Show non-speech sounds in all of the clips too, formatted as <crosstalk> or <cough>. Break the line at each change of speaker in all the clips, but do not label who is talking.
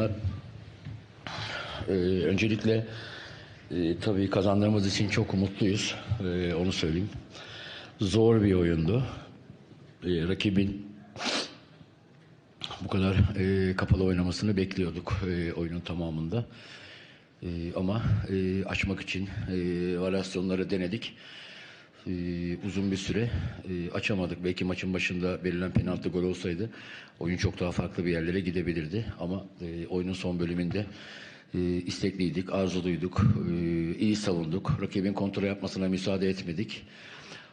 akşamlar. Ee, öncelikle e, tabii kazandığımız için çok mutluyuz. Ee, onu söyleyeyim. Zor bir oyundu. Ee, rakibin bu kadar e, kapalı oynamasını bekliyorduk e, oyunun tamamında. E, ama e, açmak için e, varyasyonları denedik. E, uzun bir süre e, açamadık. Belki maçın başında verilen penaltı gol olsaydı oyun çok daha farklı bir yerlere gidebilirdi. Ama e, oyunun son bölümünde e, istekliydik, arzuluyduk, e, iyi savunduk. Rakibin kontrol yapmasına müsaade etmedik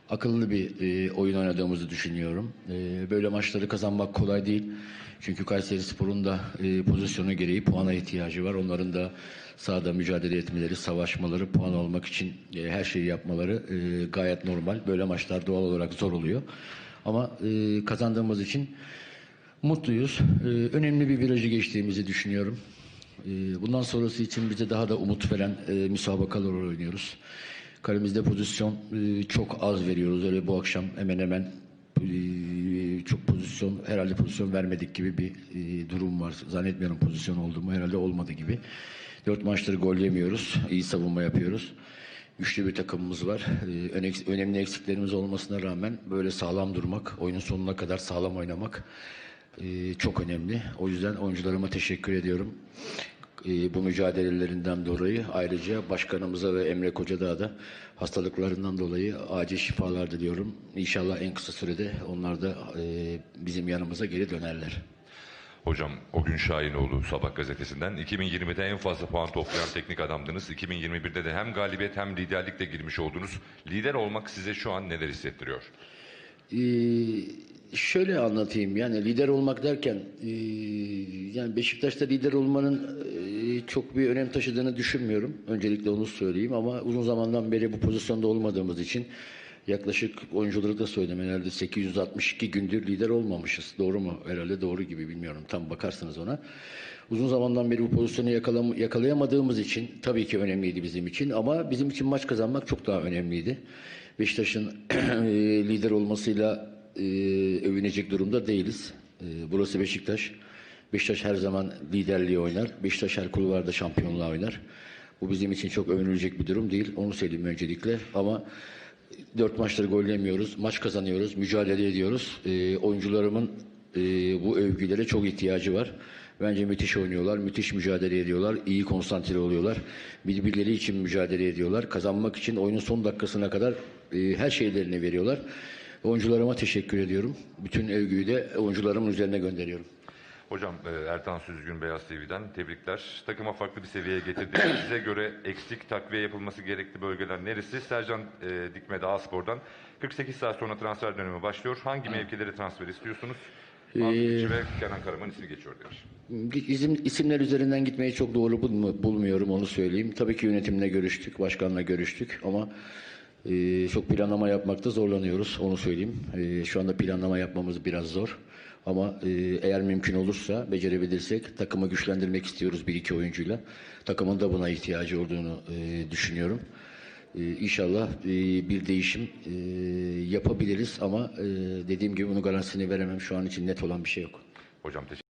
akıllı bir e, oyun oynadığımızı düşünüyorum. E, böyle maçları kazanmak kolay değil. Çünkü Kayseri Spor'un da e, pozisyonu gereği puana ihtiyacı var. Onların da sahada mücadele etmeleri, savaşmaları, puan almak için e, her şeyi yapmaları e, gayet normal. Böyle maçlar doğal olarak zor oluyor. Ama e, kazandığımız için mutluyuz. E, önemli bir virajı geçtiğimizi düşünüyorum. E, bundan sonrası için bize daha da umut veren e, müsabakalar oynuyoruz. Kalemizde pozisyon e, çok az veriyoruz. Öyle bu akşam hemen hemen e, çok pozisyon herhalde pozisyon vermedik gibi bir e, durum var. Zannetmiyorum pozisyon olduğumu herhalde olmadı gibi. Dört maçtır gol yemiyoruz. İyi savunma yapıyoruz. Güçlü bir takımımız var. Öne- önemli eksiklerimiz olmasına rağmen böyle sağlam durmak, oyunun sonuna kadar sağlam oynamak çok önemli. O yüzden oyuncularıma teşekkür ediyorum. E, bu mücadelelerinden dolayı ayrıca başkanımıza ve Emre Kocadağ'a da hastalıklarından dolayı acil şifalar diliyorum. İnşallah en kısa sürede onlar da e, bizim yanımıza geri dönerler.
Hocam o gün Şahinoğlu Sabah gazetesinden 2020'de en fazla puan toplayan teknik adamdınız. 2021'de de hem galibiyet hem liderlikle girmiş oldunuz. Lider olmak size şu an neler hissettiriyor?
Ee, şöyle anlatayım yani lider olmak derken ee, yani Beşiktaş'ta lider olmanın ee, çok bir önem taşıdığını düşünmüyorum. Öncelikle onu söyleyeyim ama uzun zamandan beri bu pozisyonda olmadığımız için yaklaşık oyuncuları da söyledim herhalde 862 gündür lider olmamışız. Doğru mu? Herhalde doğru gibi bilmiyorum. Tam bakarsınız ona. Uzun zamandan beri bu pozisyonu yakalam- yakalayamadığımız için tabii ki önemliydi bizim için ama bizim için maç kazanmak çok daha önemliydi. Beşiktaş'ın <clears throat> lider olmasıyla e, övünecek durumda değiliz. E, burası Beşiktaş. Beşiktaş her zaman liderliği oynar. Beşiktaş her kulvarda şampiyonluğa oynar. Bu bizim için çok övünülecek bir durum değil. Onu söyleyeyim öncelikle. Ama dört maçları gol yemiyoruz. Maç kazanıyoruz. Mücadele ediyoruz. E, oyuncularımın e, bu övgülere çok ihtiyacı var. Bence müthiş oynuyorlar, müthiş mücadele ediyorlar, iyi konsantre oluyorlar. Birbirleri için mücadele ediyorlar. Kazanmak için oyunun son dakikasına kadar e, her şeylerini veriyorlar. Oyuncularıma teşekkür ediyorum. Bütün övgüyü de oyuncularımın üzerine gönderiyorum.
Hocam e, Ertan Süzgün Beyaz TV'den tebrikler. Takıma farklı bir seviyeye getirdi. <coughs> Size göre eksik takviye yapılması gerekli bölgeler neresi? Sercan e, Dikme Spor'dan 48 saat sonra transfer dönemi başlıyor. Hangi mevkilere transfer istiyorsunuz? İçi ve Kenan Karaman ismi geçiyor demiş.
İsim, isimler üzerinden gitmeyi çok doğru bulmu- bulmuyorum onu söyleyeyim. Tabii ki yönetimle görüştük, başkanla görüştük ama e, çok planlama yapmakta zorlanıyoruz onu söyleyeyim. E, şu anda planlama yapmamız biraz zor. Ama e, eğer mümkün olursa, becerebilirsek takımı güçlendirmek istiyoruz bir iki oyuncuyla. Takımın da buna ihtiyacı olduğunu e, düşünüyorum. E, İnşallah e, bir değişim e, yapabiliriz ama dediğim gibi bunun garantisini veremem. Şu an için net olan bir şey yok.
Hocam teşekkür